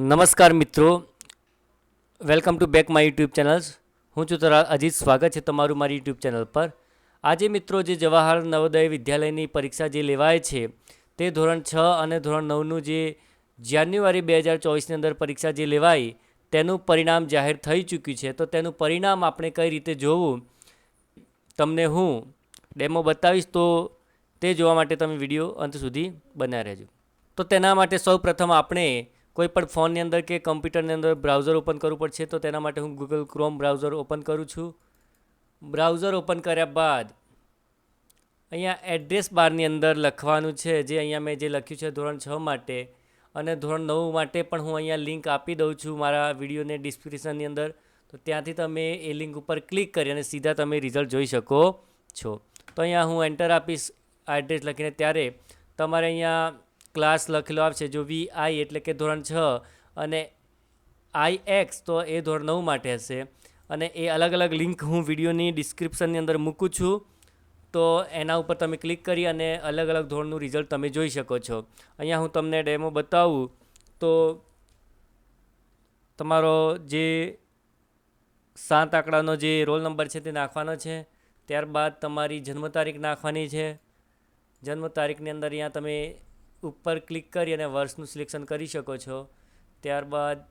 નમસ્કાર મિત્રો. Welcome to back my YouTube channels હું છું તારા અજીત. સ્વાગત છે તમારું મારી યુટ્યુબ ચેનલ પર. આજે મિત્રો જે જવાહર નવોદય વિદ્યાલયની પરીક્ષા જે લેવાય છે, તે ધોરણ છ અને ધોરણ નવનું જે જાન્યુઆરી બે હજાર ચોવીસની અંદર પરીક્ષા જે લેવાઈ તેનું પરિણામ જાહેર થઈ ચૂક્યું છે. તો તેનું પરિણામ આપણે કઈ રીતે જોવું? તમને હું ડેમો બતાવીશ તો તે જોવા માટે તમે વીડિયો અંત સુધી બન્યા રહેજો. તો તેના માટે સૌ પ્રથમ આપણે કોઈ પણ ફોનની અંદર કે કમ્પ્યુટરની અંદર બ્રાઉઝર ઓપન કરવું પડશે તો તેના માટે હું ગૂગલ ક્રોમ બ્રાઉઝર ઓપન કરું છું. બ્રાઉઝર ઓપન કર્યા બાદ અહીંયા એડ્રેસ બારની અંદર લખવાનું છે, જે અહીંયા મેં જે લખ્યું છે ધોરણ છ માટે. અને ધોરણ નવ માટે પણ હું અહીંયા લિંક આપી દઉં છું મારા વિડીયોને ડિસ્ક્રિપ્શનની અંદર. તો ત્યાંથી તમે એ લિંક ઉપર ક્લિક કરી અને સીધા તમે રિઝલ્ટ જોઈ શકો છો. તો અહીંયા હું એન્ટર આપીશ, આ એડ્રેસ લખીને. ત્યારે તમારે અહીંયા ક્લાસ લખેલો આવશે જો વી આઈ એટલે કે ધોરણ છ અને આઈ એક્સ તો એ ધોરણ નવ માટે હશે. અને એ અલગ અલગ લિંક હું વિડીયોની ડિસ્ક્રિપ્શનની અંદર મૂકું છું. તો એના ઉપર તમે ક્લિક કરી અને અલગ અલગ ધોરણનું રિઝલ્ટ તમે જોઈ શકો છો. અહીંયા હું તમને ડેમો બતાવું. તો તમારો જે સાત આંકડાનો જે રોલ નંબર છે તે નાખવાનો છે. ત્યારબાદ તમારી જન્મ તારીખ નાખવાની છે. જન્મ તારીખની અંદર અહીંયા તમે ઉપર ક્લિક કરી અને વર્ષનું સિલેક્શન કરી શકો છો. ત્યારબાદ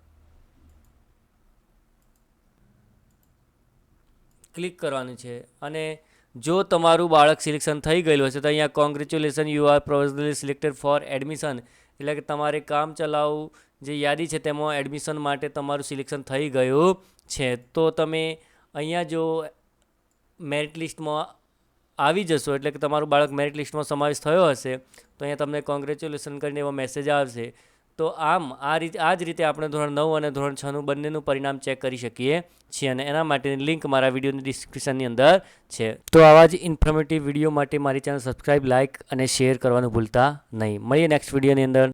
ક્લિક કરવાનું છે. અને જો તમારું બાળક સિલેક્શન થઈ ગયેલું હશે તો અહીંયા congratulation you are provisionally selected for admission એટલે કે તમારે કામ ચલાવ જે યાદી છે તેમાં એડમિશન માટે તમારું સિલેક્શન થઈ ગયું છે. તો તમે અહીંયા જો મેરિટ લિસ્ટમાં આવી જશો એટલે કે તમારું બાળક મેરિટ લિસ્ટમાં સમાવેશ થયો હશે, તો અહીંયા તમને કોંગ્રેચ્યુલેશન કરીને એવો મેસેજ આવશે. તો આમ, આ રીતે, આ જ રીતે આપણે ધોરણ નવ અને ધોરણ છનું બંનેનું પરિણામ ચેક કરી શકીએ છીએ અને એના માટેની લિંક મારા વિડીયોની ડિસ્ક્રિપ્શનની અંદર છે. તો આવા જ ઇન્ફોર્મેટિવ વીડિયો માટે મારી ચેનલ સબસ્ક્રાઇબ લાઇક અને શેર કરવાનું ભૂલતા નહીં. મળીએ નેક્સ્ટ વિડીયોની અંદર.